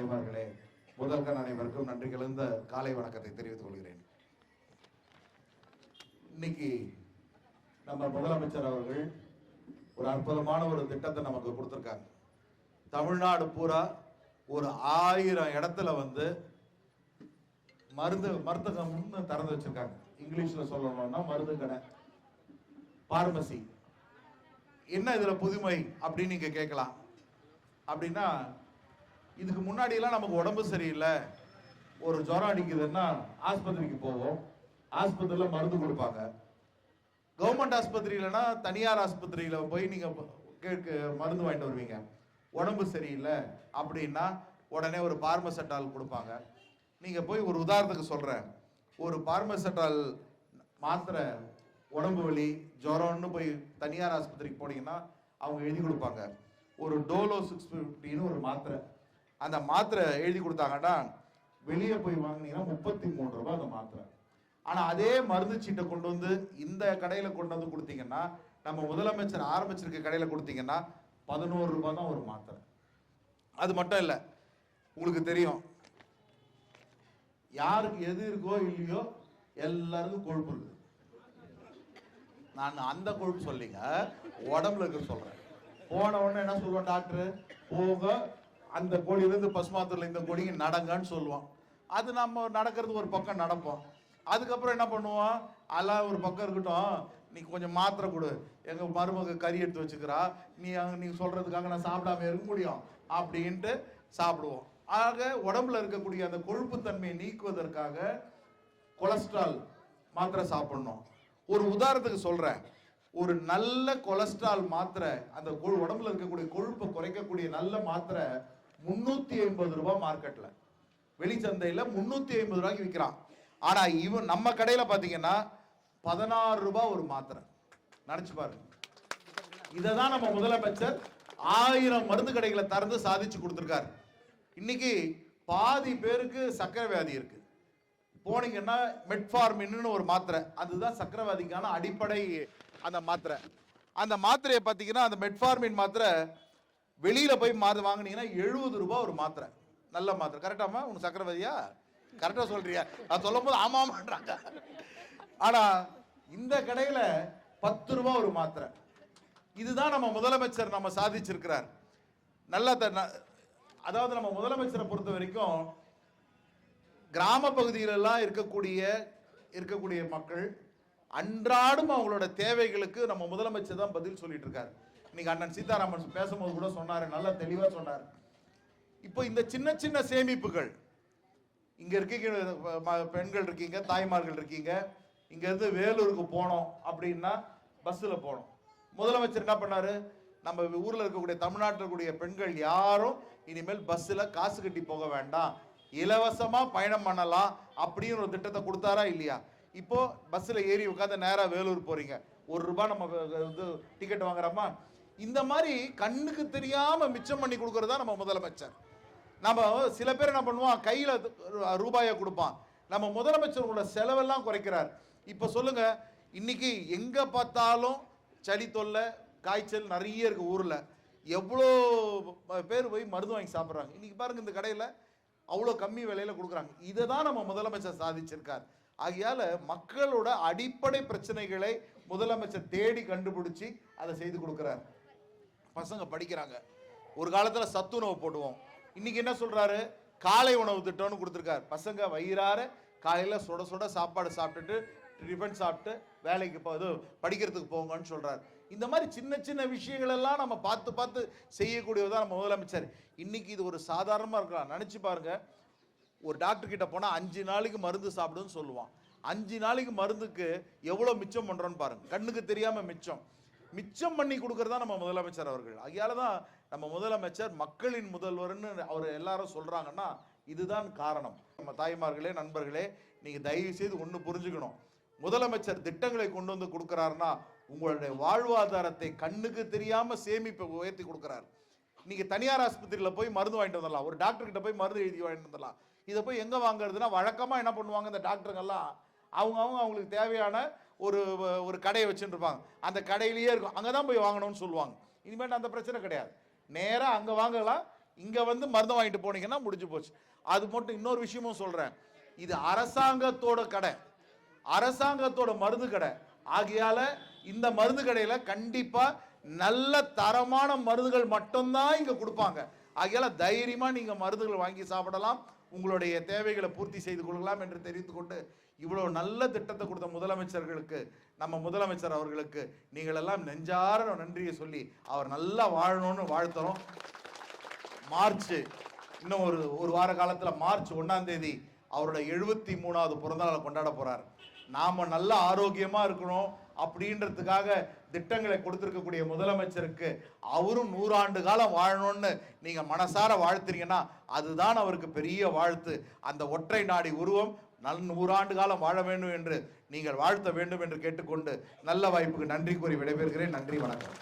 தலைவர்களே முதல்கண் அனைவருக்கும் நன்றி கலந்த காலை வணக்கத்தை தெரிவித்துக் கொள்கிறேன். இன்னைக்கு நம்ம முதலமைச்சர் அவர்கள் ஒரு அற்புதமான ஒரு திட்டத்தை நமக்கு கொடுத்துருக்காங்க. தமிழ்நாடு பூரா ஒரு ஆயிரம் இடத்துல வந்து மருந்து மருந்தகம்னு திறந்து வச்சிருக்காங்க. இங்கிலீஷில் சொல்லணும்னா மருந்து கடை பார்மசி என்ன இதில் புதுமை அப்படின்னு நீங்கள் கேட்கலாம். அப்படின்னா இதுக்கு முன்னாடி எல்லாம் நமக்கு உடம்பு சரியில்லை. ஒரு ஜுரம் அடிக்குதுன்னா ஆஸ்பத்திரிக்கு போவோம். ஆஸ்பத்திரியில் மருந்து கொடுப்பாங்க. கவர்மெண்ட் ஆஸ்பத்திரியிலனா தனியார் ஆஸ்பத்திரியில் போய் நீங்கள் கேட்க மருந்து வாங்கிட்டு வருவீங்க. உடம்பு சரியில்லை அப்படின்னா உடனே ஒரு பார்மசெட்டால் கொடுப்பாங்க. நீங்கள் போய் ஒரு உதாரணத்துக்கு சொல்கிறேன் ஒரு பார்மசெட்டால் மாத்திரை உடம்பு வலி ஜுரம்னு போய் தனியார் ஆஸ்பத்திரிக்கு போனீங்கன்னா அவங்க எழுதி கொடுப்பாங்க. ஒரு டோலோ சிக்ஸ் ஃபிஃப்டின்னு ஒரு மாத்திரை. அந்த மாத்திரை எழுதி கொடுத்தாங்கன்னா வெளியே போய் வாங்கினீங்கன்னா முப்பத்தி மூணு ரூபாய் அந்த மாத்திரை. ஆனால் அதே மருந்து சீட்டை கொண்டு வந்து இந்த கடையில் கொண்டு வந்து கொடுத்தீங்கன்னா நம்ம முதலமைச்சர் ஆரம்பிச்சிருக்க கடையில் கொடுத்தீங்கன்னா பதினோரு ரூபாய் தான் ஒரு மாத்திரை. அது மட்டும் இல்லை உங்களுக்கு தெரியும் யாருக்கு எது இருக்கோ இல்லையோ எல்லாருக்கும் கொழுப்பு இருக்குது. நான் அந்த கொழுப்பு சொல்லிங்க உடம்புல இருக்க சொல்கிறேன் போன உடனே என்ன சொல்லுவேன் டாக்டர்? போக அந்த கோழியிலேருந்து பசுமாத்திரில் இந்த கோழிக்கு நடங்கன்னு சொல்லுவோம் அது நம்ம நடக்கிறது ஒரு பக்கம் நடப்போம். அதுக்கப்புறம் என்ன பண்ணுவோம்? அதெல்லாம் ஒரு பக்கம் இருக்கட்டும். நீ கொஞ்சம் மாத்திரை கொடு. எங்கள் மருமக கறி எடுத்து வச்சுக்கிறா. நீ நீ சொல்கிறதுக்காக நான் சாப்பிடாம இருக்க முடியும் அப்படின்ட்டு சாப்பிடுவோம். ஆக உடம்புல இருக்கக்கூடிய அந்த கொழுப்புத்தன்மையை நீக்குவதற்காக கொலஸ்ட்ரால் மாத்திரை சாப்பிடணும். ஒரு உதாரணத்துக்கு சொல்கிறேன் ஒரு நல்ல கொலஸ்ட்ரால் மாத்திரை அந்த உடம்புல இருக்கக்கூடிய கொழுப்பை குறைக்கக்கூடிய நல்ல மாத்திரை முன்னூத்தி ஐம்பது ரூபாய் மார்க்கெட்ல வெளிச்சந்தையில முன்னூத்தி ஐம்பது ரூபாய்க்கு விற்கிறான் ஆனா இவன் நம்ம கடையில பாத்தீங்கன்னா பதினாறு ரூபாய் ஒரு மாத்திரை. நினைச்சு பாருங்க இதை தான் நம்ம முதலமைச்சர் ஆயிரம் மருந்து கடைகளை திறந்து சாதிச்சு கொடுத்துருக்காரு. இன்னைக்கு பாதி பேருக்கு சக்கரை வியாதி இருக்கு. போனீங்கன்னா மெட்ஃபார்மின்னு ஒரு மாத்திரை. அதுதான் சக்கரவாதிக்கான அடிப்படை அந்த மாத்திரை. அந்த மாத்திரையை பார்த்தீங்கன்னா அந்த மெட்ஃபார்மின் மாத்திரை வெளியில் போய் மாத்திரை வாங்கினீங்கன்னா எழுபது ரூபாய் ஒரு மாத்திரை. நல்ல மாத்திரை. கரெக்டாமா உனக்கு சக்கரவதியா கரெக்டாக சொல்றியா? நான் சொல்லும் போது ஆமா ஆமான்றாங்க இந்த கடையில் பத்து ரூபா ஒரு மாத்திரை. இதுதான் நம்ம முதலமைச்சர் நம்ம சாதிச்சிருக்கிறார். நல்லா த- ந- அதாவது நம்ம முதலமைச்சரை பொறுத்த வரைக்கும் கிராம பகுதியிலெல்லாம் இருக்கக்கூடிய இருக்கக்கூடிய மக்கள் அன்றாடம் அவங்களோட தேவைகளுக்கு நம்ம முதலமைச்சர் தான் பதில் சொல்லிட்டு இருக்காரு. இன்னைக்கு அண்ணன் சீதாராமன் பேசும்போது கூட சொன்னார் நல்லா தெளிவாக சொன்னார். இப்போ இந்த சின்ன சின்ன சேமிப்புகள் இங்கே இருக்கீங்க ம- பெண்கள் இருக்கீங்க தாய்மார்கள் இருக்கீங்க இங்கேருந்து வேலூருக்கு போனோம் அப்படின்னா பஸ்ஸில் போனோம். முதலமைச்சர் என்ன பண்ணார்? நம்ம ஊரில் இருக்கக்கூடிய தமிழ்நாட்டில் இருக்கக்கூடிய பெண்கள் யாரும் இனிமேல் பஸ்ஸில் காசு கட்டி போக வேண்டாம். இலவசமாக பயணம் பண்ணலாம் அப்படின்னு ஒரு திட்டத்தை கொடுத்தாரா இல்லையா? இப்போது பஸ்ஸில் ஏறி உட்காந்து நேராக வேலூர் போகிறீங்க ஒரு ரூபாய் நம்ம வந்து இது டிக்கெட் வாங்குறோமா? இந்த மாதிரி கண்ணுக்கு தெரியாம மிச்சம் பண்ணி கொடுக்கறதா நம்ம முதலமைச்சர். நம்ம சில பேர் என்ன பண்ணுவோம் கையில் ரூபாயை கொடுப்பான். நம்ம முதலமைச்சரோட செலவெல்லாம் குறைக்கிறார். இப்போ சொல்லுங்க இன்னைக்கு எங்க பார்த்தாலும் சளி தொல்லை காய்ச்சல் நிறைய இருக்கு ஊரில். எவ்வளோ பேர் போய் மருந்து வாங்கி சாப்பிட்றாங்க. இன்றைக்கி பாருங்க இந்த கடையில் அவ்வளோ கம்மி விலையில் கொடுக்குறாங்க. இதை தான் நம்ம முதலமைச்சர் சாதிச்சிருக்கார். ஆகையால் மக்களோட அடிப்படை பிரச்சனைகளை முதலமைச்சர் தேடி கண்டுபிடிச்சி அதை செய்து கொடுக்குறாரு. பசங்க படிக்கிறாங்க. ஒரு காலத்துல சத்துணவு போடுவோம். இன்னைக்கு என்ன சொல்றாரு? காலை உணவு திட்டம்னு கொடுத்துருக்காரு. பசங்க வயிறார காலையில் சுட சுட சாப்பாடு சாப்பிட்டுட்டு டிஃபன் சாப்பிட்டு வேலைக்கு போ இது படிக்கிறதுக்கு போங்கன்னு சொல்றாரு. இந்த மாதிரி சின்ன சின்ன விஷயங்கள் எல்லாம் நம்ம பார்த்து பார்த்து செய்யக்கூடியதான் நம்ம முதலமைச்சர். இன்னைக்கு இது ஒரு சாதாரணமாக இருக்கலாம். நினச்சி பாருங்க. ஒரு டாக்டர் கிட்ட போனால் அஞ்சு நாளைக்கு மருந்து சாப்பிடுன்னு சொல்லுவான். அஞ்சு நாளைக்கு மருந்துக்கு எவ்வளோ மிச்சம் பண்ணுறோன்னு பாருங்க. கண்ணுக்கு தெரியாமல் மிச்சம். மிச்சம் பண்ணி கொடுக்கறதா நம்ம முதலமைச்சர் அவர்கள். ஆகையால தான் நம்ம முதலமைச்சர் மக்களின் முதல்வர்னு அவர் எல்லாரும் சொல்கிறாங்கன்னா இதுதான் காரணம். நம்ம தாய்மார்களே நண்பர்களே நீங்கள் தயவு செய்து ஒன்று புரிஞ்சுக்கணும். முதலமைச்சர் திட்டங்களை கொண்டு வந்து கொடுக்குறாருன்னா உங்களுடைய வாழ்வாதாரத்தை கண்ணுக்கு தெரியாமல் சேமிப்பை உயர்த்தி கொடுக்குறாரு. நீங்கள் தனியார் ஆஸ்பத்திரியில் போய் மருந்து வாங்கிட்டு வந்துடலாம். ஒரு டாக்டர்கிட்ட போய் மருந்து எழுதி வாங்கிட்டு வந்துடலாம். இதை போய் எங்கே வாங்குறதுன்னா வழக்கமாக என்ன பண்ணுவாங்க இந்த டாக்டருங்கெல்லாம்? அவங்க அவங்க அவங்களுக்கு தேவையான ஒரு ஒரு கடையை வச்சுருப்பாங்க இருப்பாங்க. அந்த கடையிலேயே இருக்கும். அங்கே தான் போய் வாங்கணும்னு சொல்லுவாங்க. இனிமேல் அந்த பிரச்சனை கிடையாது. நேராக அங்கே வாங்கலாம். இங்கே வந்து மருந்து வாங்கிட்டு போனீங்கன்னா முடிஞ்சு போச்சு. அது மட்டும் இன்னொரு விஷயமும் சொல்கிறேன் இது அரசாங்கத்தோட கடை. அரசாங்கத்தோட மருந்து கடை. ஆகையால் இந்த மருந்து கடையில் கண்டிப்பாக நல்ல தரமான மருந்துகள் மட்டும்தான் இங்கே கொடுப்பாங்க. ஆகையால் தைரியமாக நீங்கள் மருந்துகள் வாங்கி சாப்பிடலாம். உங்களுடைய தேவைகளை பூர்த்தி செய்து கொள்ளலாம் என்று தெரிந்து கொண்டு இவ்வளோ நல்ல திட்டத்தை கொடுத்த முதலமைச்சர்களுக்கு நம்ம முதலமைச்சர் அவர்களுக்கு நீங்களெல்லாம் நெஞ்சார நன்றியை சொல்லி அவர் நல்லா வாழணும்னு வாழ்த்துறோம். மார்ச் இன்னும் ஒரு ஒரு வார காலத்தில் மார்ச் ஒன்றாம் தேதி அவரோட எழுபத்தி மூணாவது பிறந்தநாளை கொண்டாட போகிறார் நாம் நல்ல ஆரோக்கியமாக இருக்கணும் அப்படின்றதுக்காக திட்டங்களை கொடுத்துருக்கக்கூடிய முதலமைச்சருக்கு அவரும் நூறாண்டு காலம் வாழணும்னு நீங்கள் மனசார வாழ்த்துறீங்கன்னா அதுதான் அவருக்கு பெரிய வாழ்த்து. அந்த ஒற்றை நாடி உருவம் நல் நூறாண்டு காலம் வாழ வேண்டும் என்று நீங்கள் வாழ்த்த வேண்டும் என்று கேட்டுக்கொண்டு நல்ல வாய்ப்புக்கு நன்றி கூறி விடைபெறுகிறேன். நன்றி வணக்கம்.